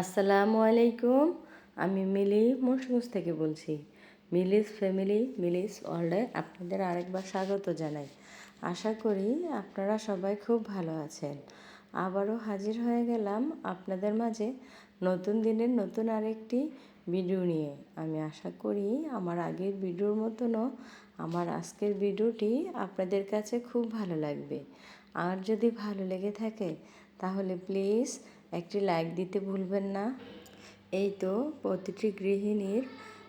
আসসালামু আলাইকুম। আমি মিলি মুন্সিগঞ্জ থেকে বলছি। মিলিস ফ্যামিলি, মিলিস ওয়ার্ল্ডে আপনাদের আরেকবার স্বাগত জানাই। আশা করি আপনারা সবাই খুব ভালো আছেন। আবারও হাজির হয়ে গেলাম আপনাদের মাঝে নতুন দিনের নতুন আরেকটি ভিডিও নিয়ে। আমি আশা করি আমার আগের ভিডিওর মতনও আমার আজকের ভিডিওটি আপনাদের কাছে খুব ভালো লাগবে। আর যদি ভালো লেগে থাকে তাহলে প্লিজ একটি লাইক দিতে ভুলবেন না। এই তো প্রতিটি গৃহিণীর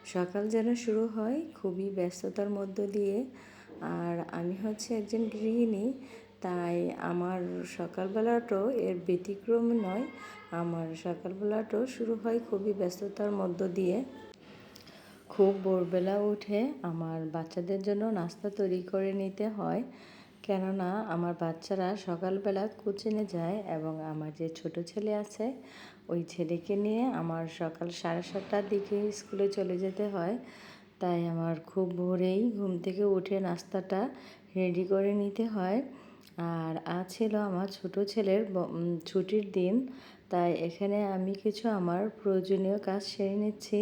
সকাল যেন শুরু হয় খুবই ব্যস্ততার মধ্য দিয়ে। আর আমি হচ্ছে একজন গৃহিণী, তাই আমার সকালবেলাটাও এর ব্যতিক্রম নয়। আমার সকালবেলাটাও শুরু হয় খুবই ব্যস্ততার মধ্য দিয়ে। খুব ভোরবেলা উঠে আমার বাচ্চাদের জন্য নাস্তা তৈরি করে নিতে হয়। কেননা আমার বাচ্চারা সকালবেলা কোচিংয়ে যায় এবং আমার যে ছোট ছেলে আছে, ওই ছেলেকে নিয়ে আমার সকাল সাড়ে সাতটার দিকে স্কুলে চলে যেতে হয়। তাই আমার খুব ভোরেই ঘুম থেকে উঠে নাস্তাটা রেডি করে নিতে হয়। আর আজ ছিল আমার ছোট ছেলের ছুটির দিন। তাই এখানে আমি কিছু আমার প্রয়োজনীয় কাজ সেরে নিচ্ছি।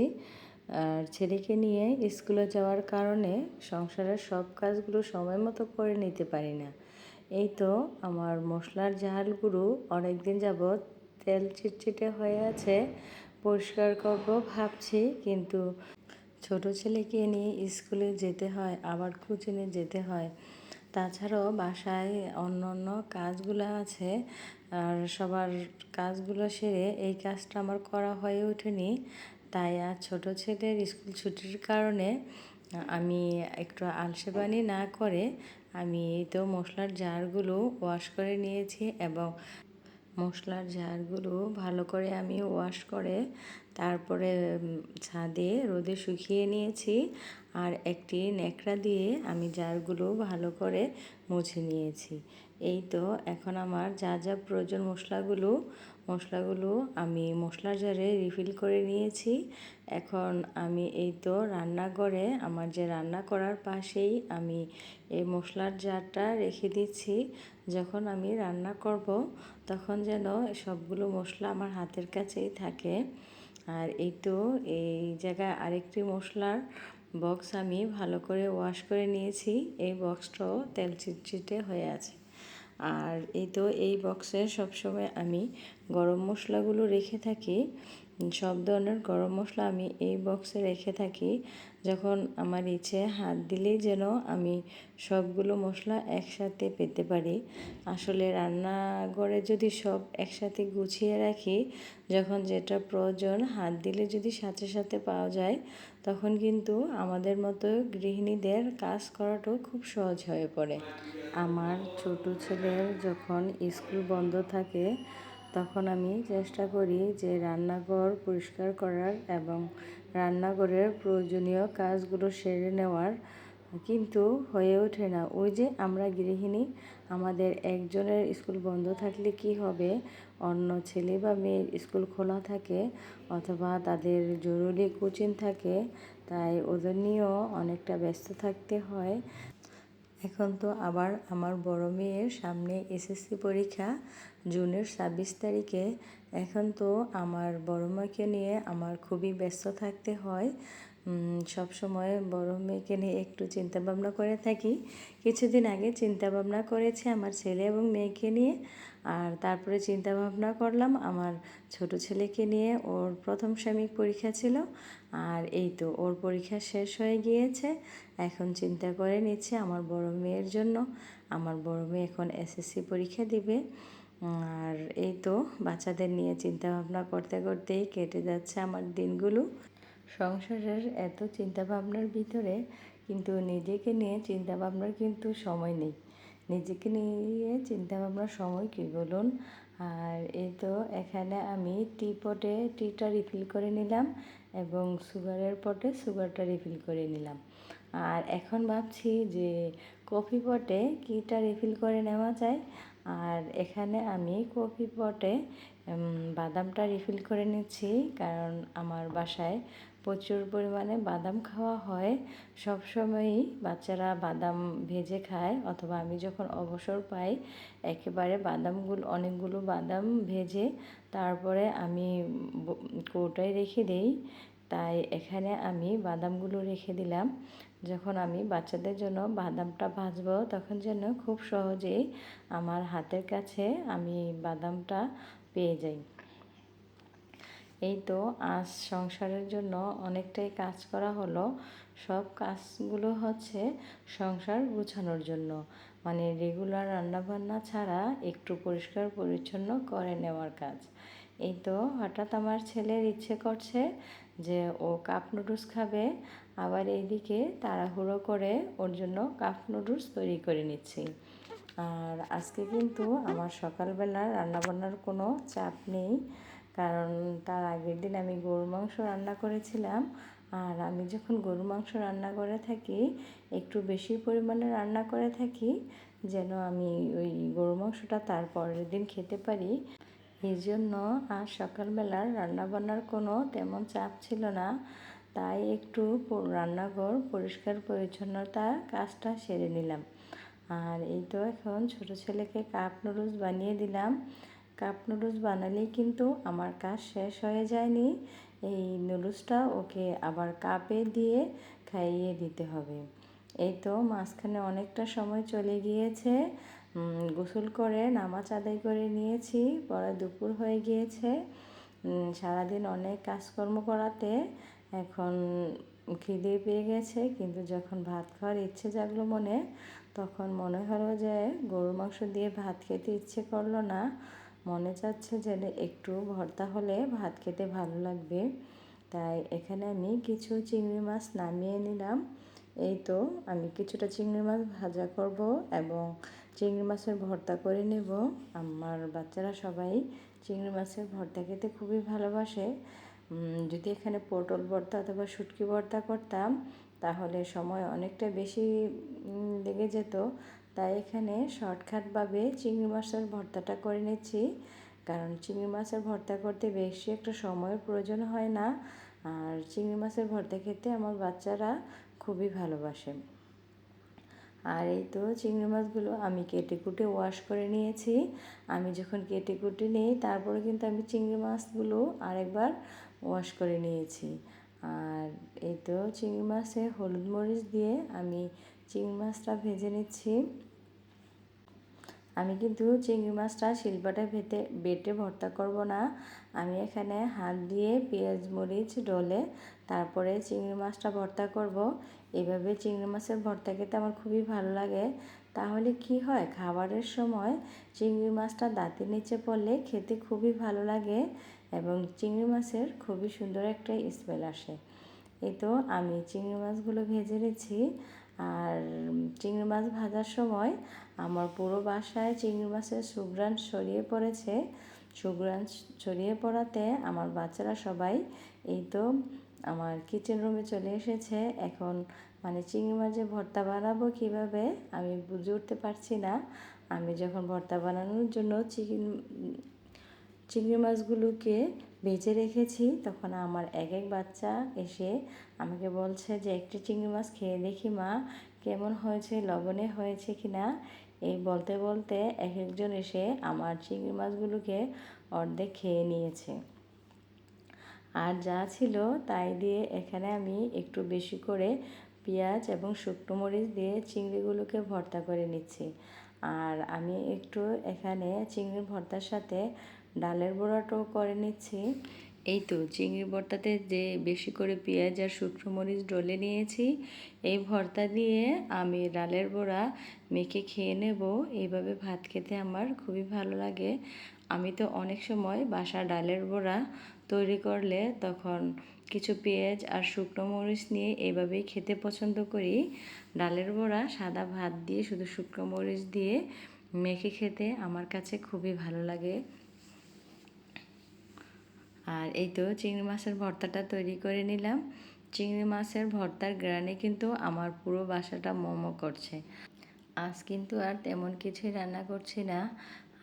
আর ছেলেকে নিয়ে স্কুলে যাওয়ার কারণে সংসারের সব কাজগুলো সময় মতো করে নিতে পারি না। এই তো আমার মশলার ঝালগুলো অনেক দিন যাবৎ তেল চিটচিটে হয়ে আছে, পরিষ্কার করব ভাবছি, কিন্তু ছোট ছেলেকে নিয়ে স্কুলে যেতে হয়, আবার কোচিংয়ে যেতে হয়। তাছাড়াও বাসায় অন্য অন্য কাজগুলো আছে, আর সবার কাজগুলো সেরে এই কাজটা আমার করা হয়ে ওঠেনি। তাই আর ছোটো ছেলের স্কুল ছুটির কারণে, আমি একটু আলসেবানি না করে আমি এই তো মশলার জারগুলো ওয়াশ করে নিয়েছি এবং মশলার জারগুলো ভালো করে আমি ওয়াশ করে তারপরে ছাদে রোদে শুকিয়ে নিয়েছি আর একটি ন্যাকড়া দিয়ে আমি জারগুলো ভালো করে মুছে নিয়েছি। এই তো এখন আমার যা যা প্রয়োজন মশলাগুলো মশলাগুলো আমি মশলার জারে রিফিল করে নিয়েছি। এখন আমি এই তো রান্নাঘরে আমার যে রান্না করার পাশেই আমি এই মশলার জারটা রেখে দিচ্ছি। যখন আমি রান্না করব, তখন যেন সবগুলো মশলা আমার হাতের কাছেই থাকে। আর এই তো এই জায়গায় আরেকটি মশলার বক্স আমি ভালো করে ওয়াশ করে নিয়েছি। এই বক্সটাও তেল চিটচিটে হয়ে আছে। আর এই তো এই বক্সে সবসময় আমি গরম মশলাগুলো রেখে থাকি। সব ধরনের গরম মশলা আমি এই বক্সে রেখে থাকি। যখন আমার ইচ্ছে, হাত দিলেই যেন আমি সবগুলো মশলা একসাথে পেতে পারি। আসলে রান্নাঘরে যদি সব একসাথে গুছিয়ে রাখি, যখন যেটা প্রয়োজন, হাত দিলে যদি সাথে সাথে পাওয়া যায়, তখন কিন্তু আমাদের মতো গৃহিণীদের কাজ করাটাও খুব সহজ হয়ে পড়ে। আমার ছোট ছেলের যখন স্কুল বন্ধ থাকে তখন আমি চেষ্টা করি যে রান্নাঘর পরিষ্কার করার এবং রান্নাঘরের প্রয়োজনীয় কাজগুলো সেরে নেওয়ার, কিন্তু হয়ে ওঠে না। ওই যে আমরা গৃহিণী, আমাদের একজনের স্কুল বন্ধ থাকলে কি হবে? অন্য ছেলে বা মেয়ের স্কুল খোলা থাকে অথবা তাদের জরুরি কোচিং থাকে, তাই ওদের নিয়েও অনেকটা ব্যস্ত থাকতে হয়। এখন তো আবার আমার বড় মেয়ের সামনে এসএসসি পরীক্ষা জুনের ছাব্বিশ তারিখে। এখন তো আমার বড় মাকে নিয়ে আমার খুবই ব্যস্ত থাকতে হয়। সব সময় বড় মেয়েকে নিয়ে একটু চিন্তা ভাবনা করে থাকি। কিছুদিন আগে চিন্তা ভাবনা করেছি আমার ছেলে এবং মেয়েকে নিয়ে, আর তারপরে চিন্তা ভাবনা করলাম আমার ছোট ছেলেকে নিয়ে ওর প্রথম সামিক পরীক্ষা ছিল। আর এই তো ওর পরীক্ষা শেষ হয়ে গিয়েছে। এখন চিন্তা করে নিচ্ছে আমার বড় মেয়ের জন্য। আমার বড় মেয়ে এখন এসএসসি পরীক্ষা দিবে। আর এই তো বাচ্চাদের নিয়ে চিন্তা ভাবনা করতে করতেই কেটে যাচ্ছে আমার দিনগুলো। সংসারের এত চিন্তা ভাবনার ভিতরে কিন্তু নিজেকে নিয়ে চিন্তা ভাবনার কিন্তু সময় নেই। নিজেকে নিয়ে চিন্তা ভাবনার সময় কী বলুন? আর এই তো এখানে আমি টি পটে টিটা রিফিল করে নিলাম। এবং সুগারের পটে সুগারটা রিফিল করে নিলাম। আর এখন ভাবছি যে কফি পটে কিটা রিফিল করে নেওয়া যায়? আর এখানে আমি কফি পটে বাদামটা রিফিল করে নিচ্ছি, কারণ আমার বাসায় প্রচুর পরিমাণে বাদাম খাওয়া হয়। সবসময়ই বাচ্চারা বাদাম ভেজে খায় অথবা আমি যখন অবসর পাই, একেবারে বাদামগুলো, অনেকগুলো বাদাম ভেজে তারপরে আমি কৌটায় রেখে দেই। তাই এখানে আমি বাদামগুলো রেখে দিলাম। যখন আমি বাচ্চাদের জন্য বাদামটা ভাজবো, তখন যেন খুব সহজেই আমার হাতের কাছে আমি বাদামটা পেয়ে যাই। এই তো আজ সংসারের জন্য অনেকটাই কাজ করা হলো। সব কাজগুলো হচ্ছে সংসার গুছানোর জন্য। মানে রেগুলার রান্নাবান্না ছাড়া একটু পরিষ্কার পরিচ্ছন্ন করে নেওয়ার কাজ। এই তো হঠাৎ আমার ছেলের ইচ্ছে করছে যে ও কাপ নুডলস খাবে। আবার এইদিকে তাড়াহুড়ো করে ওর জন্য কাপ নুডলস তৈরি করে নিচ্ছি। আর আজকে কিন্তু আমার সকালবেলা রান্নাবান্নার কোনো চাপ নেই। কারণ তার আগের দিন আমি গরু মাংস রান্না করেছিলাম। আর আমি যখন গরু মাংস রান্না করে থাকি, একটু বেশি পরিমাণে রান্না করে থাকি, যেন আমি ওই গরু মাংসটা তার পরের দিন খেতে পারি। এই জন্য আর সকালবেলার রান্নাবান্নার কোনো তেমন চাপ ছিল না। তাই একটু রান্নাঘর পরিষ্কার পরিচ্ছন্নতা কাজটা সেরে নিলাম। আর এই তো এখন ছোট ছেলেকে কাপ নুডলস বানিয়ে দিলাম। কাপ নুডলস বানালেই কিন্তু আমার কাজ শেষ হয়ে যায়নি। এই নুডলসটা ওকে আবার কাপে দিয়ে খাইয়ে দিতে হবে। এই তো মাঝখানে অনেকটা সময় চলে গিয়েছে। গোসল করে, নামাজ আদায় করে নিয়েছি। পরে দুপুর হয়ে গিয়েছে। সারাদিন অনেক কাজকর্ম করাতে এখন খিদে পেয়ে গেছে। কিন্তু যখন ভাত খাওয়ার ইচ্ছে জাগলো মনে, তখন মনে হলো যে গরুর মাংস দিয়ে ভাত খেতে ইচ্ছে করল না। মনে চাচ্ছে যে একটু ভর্তা হলে ভাত খেতে ভালো লাগবে। তাই এখানে আমি কিছু চিংড়ি মাছ নামিয়ে নিলাম। এই তো আমি কিছুটা চিংড়ি মাছ ভাজা করব এবং চিংড়ি মাছের ভর্তা করে নেব। আমার বাচ্চারা সবাই চিংড়ি মাছের ভর্তা খেতে খুবই ভালোবাসে। যদি এখানে পটল ভর্তা অথবা শুটকি ভর্তা করতাম, তাহলে সময় অনেকটা বেশি লেগে যেত। তাই এখানে শর্টকাটভাবে চিংড়ি মাছের ভর্তাটা করে নিচ্ছি। কারণ চিংড়ি মাছের ভর্তা করতে বেশি একটা সময়ের প্রয়োজন হয় না। আর চিংড়ি মাছের ভর্তা খেতে আমার বাচ্চারা খুবই ভালোবাসে। আর এই তো চিংড়ি মাছগুলো আমি কেটে কুটে ওয়াশ করে নিয়েছি। আমি যখন কেটে কুটে নিই, তারপরে কিন্তু আমি চিংড়ি মাছগুলো আরেকবার ওয়াশ করে নিয়েছি। আর এই তো চিংড়ি মাছে হলুদ মরিচ দিয়ে আমি চিংড়ি মাছটা ভেজে নিচ্ছি। আমি কিন্তু চিংড়ি মাছটা শিলপাটায় ভেতে, বেটে ভর্তা করব না। আমি এখানে হাত দিয়ে পেঁয়াজ মরিচ ডলে তারপরে চিংড়ি মাছটা ভর্তা করব। এভাবে চিংড়ি মাছের ভর্তা খেতে আমার খুবই ভালো লাগে। তাহলে কি হয়? খাবারের সময় চিংড়ি মাছটা দাঁতের নিচে পড়লে খেতে খুবই ভালো লাগে এবং চিংড়ি মাছের খুবই সুন্দর একটা স্মেল আসে। এই তো আমি চিংড়ি মাছগুলো ভেজে নিচ্ছি। আর চিংড়ি মাছ ভাজার সময় আমার পুরো বাসায় চিংড়ি মাছের সুগ্রান ছড়িয়ে পড়েছে। সুগ্রান ছড়িয়ে পড়াতে আমার বাচ্চারা সবাই এই তো আমার কিচেন রুমে চলে এসেছে। এখন মানে চিংড়ি মাছে ভর্তা বানাবো কীভাবে আমি বুঝে উঠতে পারছি না। আমি যখন ভর্তা বানানোর জন্য চিকেন চিংড়ি মাছগুলোকে ভেজে রেখেছি, তখন আমার এক এক বাচ্চা এসে আমাকে বলছে যে, একটি চিংড়ি মাছ খেয়ে দেখি মা, কেমন হয়েছে, লবণে হয়েছে কি না? এই বলতে বলতে এক একজন এসে আমার চিংড়ি মাছগুলোকে অর্ধেক খেয়ে নিয়েছে। আর যা ছিল তাই দিয়ে এখানে আমি একটু বেশি করে পেঁয়াজ এবং শুকনো মরিচ দিয়ে চিংড়িগুলোকে ভর্তা করে নিচ্ছি। আর আমি একটু এখানে চিংড়ির ভর্তার সাথে ডালের বড়াটাও করে নিচ্ছি। এই তো চিংড়ি ভর্তাতে যে বেশি করে পেঁয়াজ আর শুকনো মরিচ ডলে নিয়েছি, এই ভর্তা দিয়ে আমি ডালের বড়া মেখে খেয়ে নেব। এইভাবে ভাত খেতে আমার খুবই ভালো লাগে। আমি তো অনেক সময় বাসা ডালের বড়া তৈরি করলে তখন কিছু পেঁয়াজ আর শুকনো মরিচ নিয়ে এভাবেই খেতে পছন্দ করি। ডালের বড়া সাদা ভাত দিয়ে শুধু শুকনো মরিচ দিয়ে মেখে খেতে আমার কাছে খুবই ভালো লাগে। আর এই তো চিংড়ি মাছের ভর্তাটা তৈরি করে নিলাম। চিংড়ি মাছের ভর্তার গ্রানে কিন্তু আমার পুরো বাসাটা মোমো করছে। আজ কিন্তু আর তেমন কিছুই রান্না করছি না।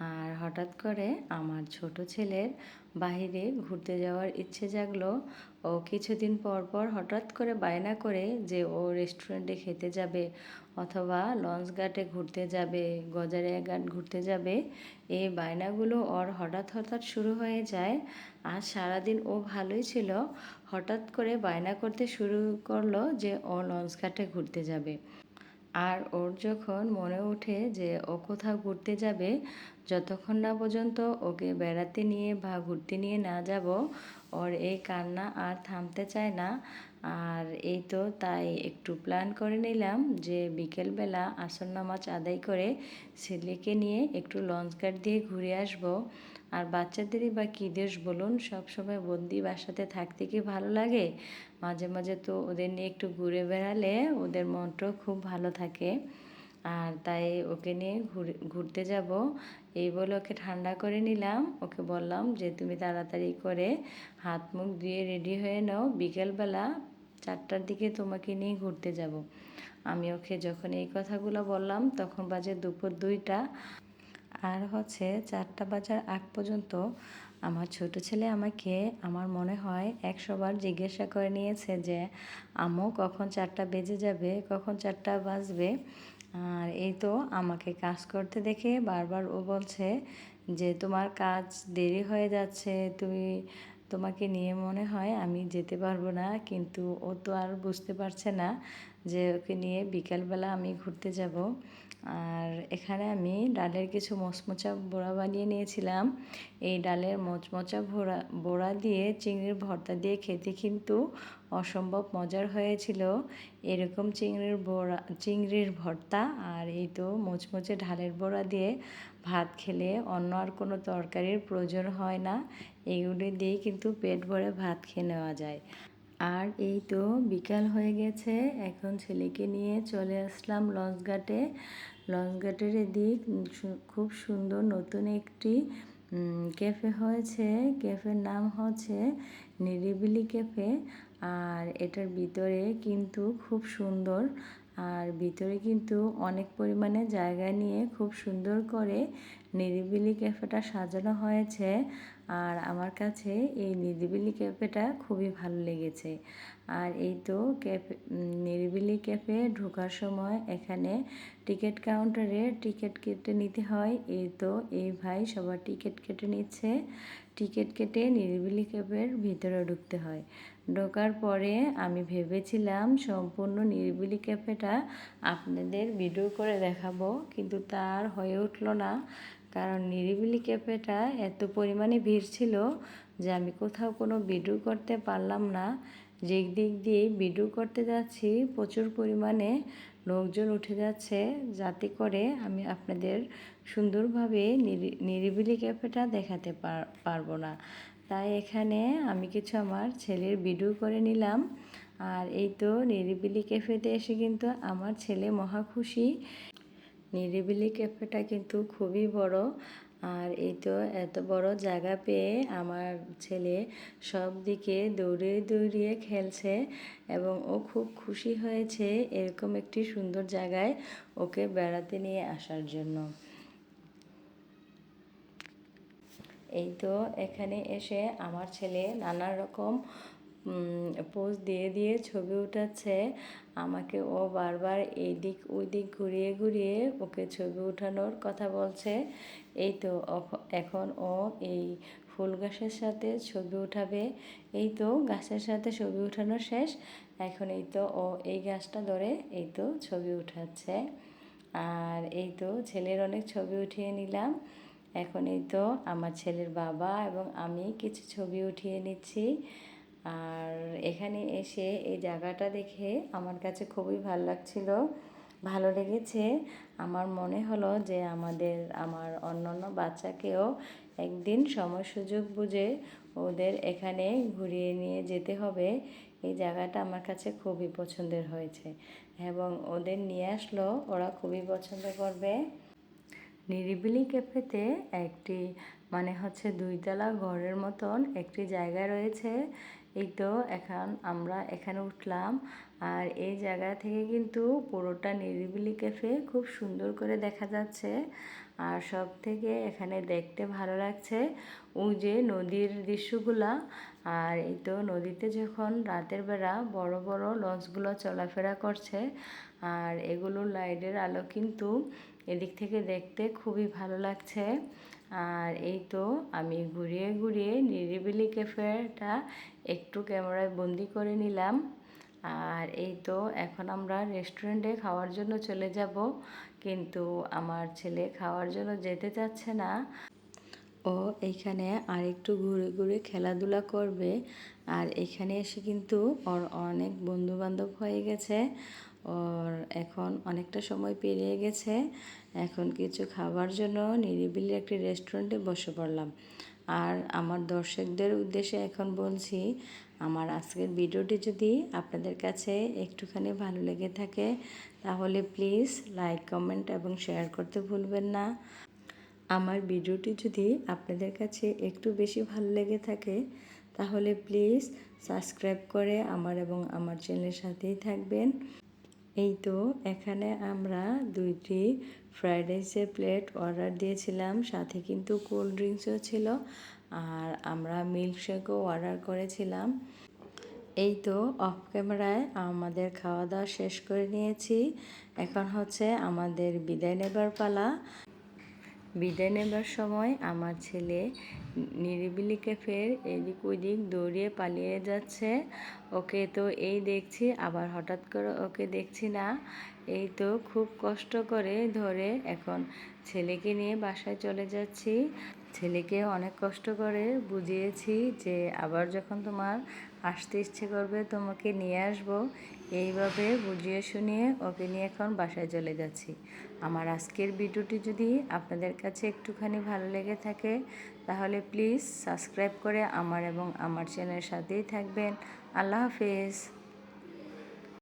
আর হঠাৎ করে আমার ছোট ছেলের বাইরে ঘুরতে যাওয়ার ইচ্ছে জাগলো। ও কিছুদিন পর পর হঠাৎ করে বায়না করে যে ও রেস্টুরেন্টে খেতে যাবে অথবা লঞ্চ ঘাটে ঘুরতে যাবে, গজারিয়া ঘাট ঘুরতে যাবে। এই বায়নাগুলো ওর হঠাৎ হঠাৎ শুরু হয়ে যায়। আর সারাদিন ও ভালোই ছিল। হঠাৎ করে বায়না করতে শুরু করল যে ও লঞ্চ ঘাটে ঘুরতে যাবে। আর ওর যখন মনে ওঠে যে ও কোথাও ঘুরতে যাবে যতক্ষণ না পর্যন্ত ওকে বেড়াতে নিয়ে বা ঘুরতে নিয়ে না যাব, ওর এই কান্না আর থামতে চায় না। আর এই তো তাই একটু প্ল্যান করে নিলাম যে বিকেলবেলা আসর নামাজ আদায় করে ছেলেকে নিয়ে একটু লঞ্চ ঘাট দিয়ে ঘুরে আসব। আর বাচ্চাদেরই বা কী দেশ বলুন সবসময় বন্দি বাসাতে থাকতে কি ভালো লাগে? মাঝে মাঝে তো ওদের নিয়ে একটু ঘুরে বেড়ালে ওদের মনটাও খুব ভালো থাকে। আর তাই ওকে নিয়ে ঘুরে, ঘুরতে যাব। এই বলে ওকে ঠান্ডা করে নিলাম। ওকে বললাম যে, তুমি তাড়াতাড়ি করে হাত মুখ ধুয়ে রেডি হয়ে নাও। বিকেলবেলা চারটার দিকে তোমাকে নিয়ে ঘুরতে যাব। আমি ওকে যখন এই কথাগুলো বললাম, তখন বাজে দুপুর দুইটা। আর হচ্ছে চারটা বাজার আগ পর্যন্ত আমার ছোট ছেলে আমাকে, আমার মনে হয়, একশোবার জিজ্ঞাসা করে নিয়েছে যে, আম্মু, কখন চারটা বেজে যাবে? কখন চারটা বাজবে? আর এই তো আমাকে কাজ করতে দেখে বারবার ও বলছে যে, তোমার কাজ দেরি হয়ে যাচ্ছে, তুমি, তোমাকে নিয়ে মনে হয় আমি যেতে পারব না। কিন্তু ও তো আর বুঝতে পারছে না যে, ওকে নিয়ে বিকালবেলা আমি ঘুরতে যাব। আর এখানে আমি ডালের কিছু মচমচা বড়া বানিয়ে নিয়েছিলাম। এই ডালের মচমচা ভোড়া বড়া দিয়ে চিংড়ির ভর্তা দিয়ে খেতে কিন্তু অসম্ভব মজার হয়েছিল। এরকম চিংড়ির বড়া, চিংড়ির ভর্তা আর এই তো মচমচে ঢালের বড়া দিয়ে ভাত খেলে অন্য আর কোনো তরকারির প্রয়োজন হয় না। এগুলি দিয়েই কিন্তু পেট ভরে ভাত খেয়ে নেওয়া যায়। আর এই তো বিকাল হয়ে গেছে, এখন ছেলেকে নিয়ে চলে আসলাম লঞ্চঘাটে। লঞ্চঘাটের এদিক খুব সুন্দর নতুন একটি ক্যাফে হয়েছে। ক্যাফের নাম হচ্ছে নিরিবিলি ক্যাফে। আর এটার ভিতরে কিন্তু খুব সুন্দর আর ভিতরে কিন্তু অনেক পরিমাণে জায়গা নিয়ে খুব সুন্দর করে নিরিবিলি ক্যাফেটা সাজানো হয়েছে। আর আমার কাছে এই নিরিবিলি ক্যাফেটা খুবই ভালো লেগেছে। আর এই তো ক্যাফে নিরিবিলি ক্যাফে ঢোকার সময় এখানে টিকিট কাউন্টারে টিকিট কেটে নিতে হয়। এই তো এই ভাই সবার টিকিট কেটে নিচ্ছে। টিকিট কেটে নিরিবিলি ক্যাফের ভিতরে ঢুকতে হয়। ঢোকার পরে আমি ভেবেছিলাম সম্পূর্ণ নিরিবিলি ক্যাফেটা আপনাদের ভিডিও করে দেখাবো, কিন্তু তার হয়ে উঠল না। কারণ নিরিবিলি ক্যাফেটা এত পরিমাণে ভিড় ছিল যে আমি কোথাও কোনো ভিডিও করতে পারলাম না। যে দিক দিয়ে ভিডিও করতে যাচ্ছি, প্রচুর পরিমাণে লোকজন উঠে যাচ্ছে। যাতে করে আমি আপনাদের সুন্দরভাবে নিরিবিলি ক্যাফেটা দেখাতে পারব না। তাই এখানে আমি কিছু আমার ছেলের ভিডিও করে নিলাম। আর এই তো নিরিবিলি ক্যাফেতে এসে কিন্তু আমার ছেলে মহা খুশি। নিরিবিলি ক্যাফেটা কিন্তু খুবই বড়। আর এই তো এত বড় জায়গা পেয়ে আমার ছেলে সব দিকে দৌড়িয়ে দৌড়িয়ে খেলছে এবং ও খুব খুশি হয়েছে এরকম একটি সুন্দর জায়গায় ওকে বেড়াতে নিয়ে আসার জন্য। এই তো এখানে এসে আমার ছেলে নানা রকম পোজ দিয়ে দিয়ে ছবি উঠাচ্ছে। আমাকে ও বারবার এই দিক ওই দিক ঘুরিয়ে ঘুরিয়ে ওকে ছবি উঠানোর কথা বলছে। এই তো এখন ও এই ফুল গাছের সাথে ছবি উঠাবে। এই তো গাছের সাথে ছবি উঠানো শেষ। এখন এই তো ও এই গাছটা ধরে এই তো ছবি উঠাচ্ছে। আর এই তো ছেলের অনেক ছবি উঠিয়ে নিলাম। এখন এই তো আমার ছেলের বাবা এবং আমি কিছু ছবি উঠিয়ে নিচ্ছি। আর এখানে এসে এই জায়গাটা দেখে আমার কাছে খুবই ভালো লাগছিল, ভালো লেগেছে। আমার মনে হলো যে আমাদের, আমার অন্যান্য বাচ্চাকেও একদিন সময় সুযোগ বুঝে ওদের এখানে ঘুরিয়ে নিয়ে যেতে হবে। এই জায়গাটা আমার কাছে খুবই পছন্দের হয়েছে এবং ওদের নিয়ে আসলো, ওরা খুবই পছন্দ করবে। নিরিবিলি ক্যাফেতে একটি মানে হচ্ছে দুইতলা ঘরের মতন একটি জায়গা রয়েছে। এই তো এখন আমরা এখানে উঠলাম। আর এই জায়গা থেকে কিন্তু পুরোটা নিরিবিলি ক্যাফে খুব সুন্দর করে দেখা যাচ্ছে। আর সব থেকে এখানে দেখতে ভালো লাগছে ওই যে নদীর দৃশ্যগুলা। আর এই তো নদীতে যখন রাতের বেলা বড় বড় লঞ্চগুলো চলাফেরা করছে, আর এগুলোর লাইটের আলো কিন্তু এদিক থেকে দেখতে খুবই ভালো লাগছে। আর এই তো আমি ঘুরিয়ে ঘুরিয়ে নিরিবিলি ক্যাফেটা একটু ক্যামেরায় বন্দি করে নিলাম। আর এই তো এখন আমরা রেস্টুরেন্টে খাওয়ার জন্য চলে যাব। কিন্তু আমার ছেলে খাওয়ার জন্য যেতে চাচ্ছে না। ও এইখানে আর একটু ঘুরে ঘুরে খেলাধুলা করবে। আর এখানে এসে কিন্তু ওর অনেক বন্ধু বান্ধব হয়ে গেছে। ওর এখন অনেকটা সময় পেরিয়ে গেছে। এখন কিছু খাবার জন্য নিরিবিলি একটি রেস্টুরেন্টে বসে পড়লাম। আর আমার দর্শকদের উদ্দেশ্যে এখন বলছি, আমার আজকের ভিডিওটি যদি আপনাদের কাছে একটুখানি ভালো লেগে থাকে, তাহলে প্লিজ লাইক, কমেন্ট এবং শেয়ার করতে ভুলবেন না। আমার ভিডিওটি যদি আপনাদের কাছে একটু বেশি ভালো লেগে থাকে, তাহলে প্লিজ সাবস্ক্রাইব করে আমার এবং আমার চ্যানেলের সাথেই থাকবেন। এই তো এখানে আমরা দুইটি ফ্রায়েড রাইসের প্লেট অর্ডার দিয়েছিলাম, সাথে কিন্তু কোল্ড ড্রিঙ্কসও ছিল, আর আমরা মিল্কশেকও অর্ডার করেছিলাম। এই তো অফ ক্যামেরায় আমাদের খাওয়া দাওয়া শেষ করে নিয়েছি। এখন হচ্ছে আমাদের বিদায় নেবার পালা। বিদায় নেবার সময় আমার ছেলে নিরিবিলি ক্যাফের এদিক ওদিক দৌড়িয়ে পালিয়ে যাচ্ছে। ওকে তো এই দেখছি, আবার হঠাৎ করে ওকে দেখছি না। এই তো খুব কষ্ট করে ধরে এখন ছেলেকে নিয়ে বাসায় চলে যাচ্ছি। ছেলেকে অনেক কষ্ট করে বুঝিয়েছি যে আবার যখন তোমার আসতে ইচ্ছে করবে, তোমাকে নিয়ে আসব। এইভাবে বুঝিয়ে শুনিয়ে ওকে নিয়ে এখন বাসায় চলে যাচ্ছি। আমার আজকের ভিডিওটি যদি আপনাদের কাছে একটুখানি ভালো লেগে থাকে, তাহলে প্লিজ সাবস্ক্রাইব করে আমার এবং আমার চ্যানেলের সাথেই থাকবেন। আল্লাহ হাফেজ।